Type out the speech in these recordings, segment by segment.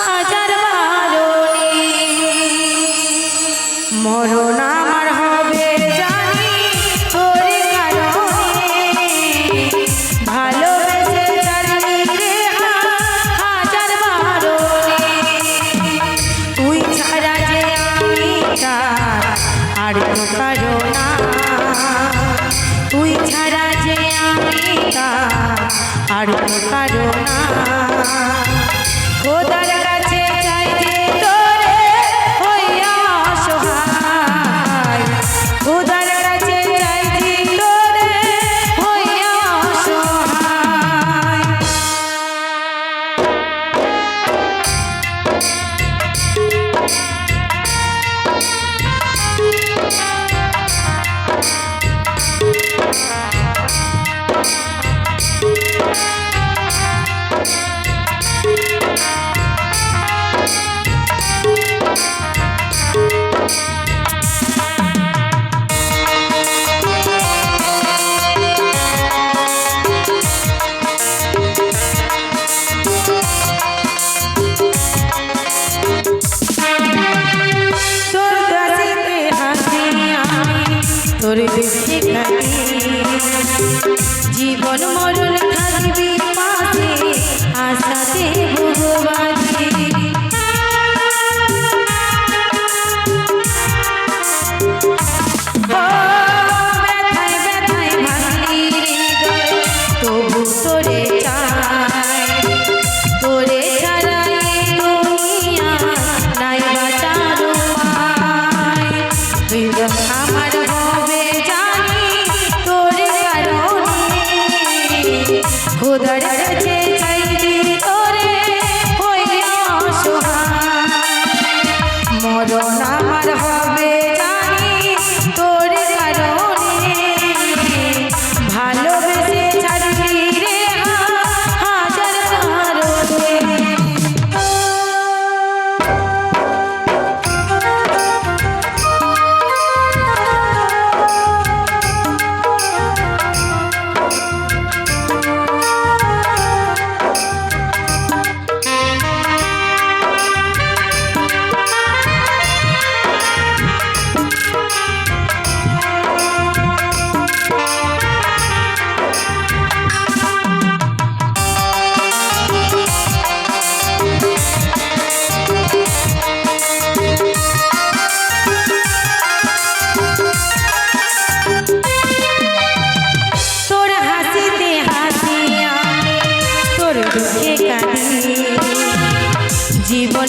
হাজার বারণে মরণ আমার হবে জানি তোর কারণে তুই ছাড়া যে আমি আর কোনো কারণ তুই ছাড়া যে আমি আর কোনো কারণ খোদার খোদার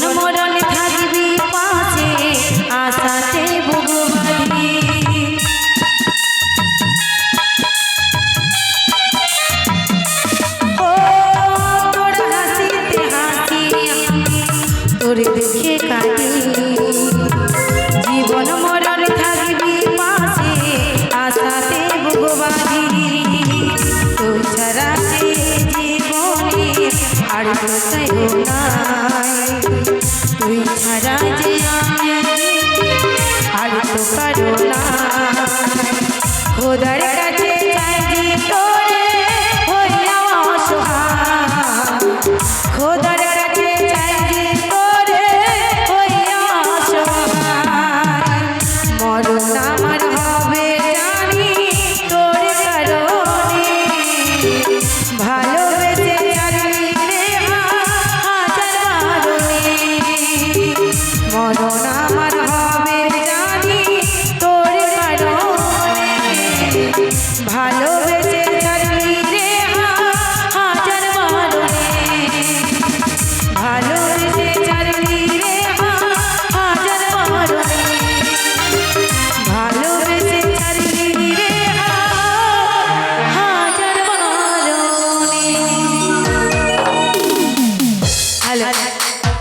amor. তুই ছাড়া আর তো কারও না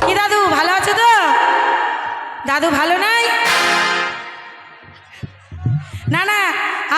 কি দাদু ভালো আছো তো? দাদু ভালো নাই? না না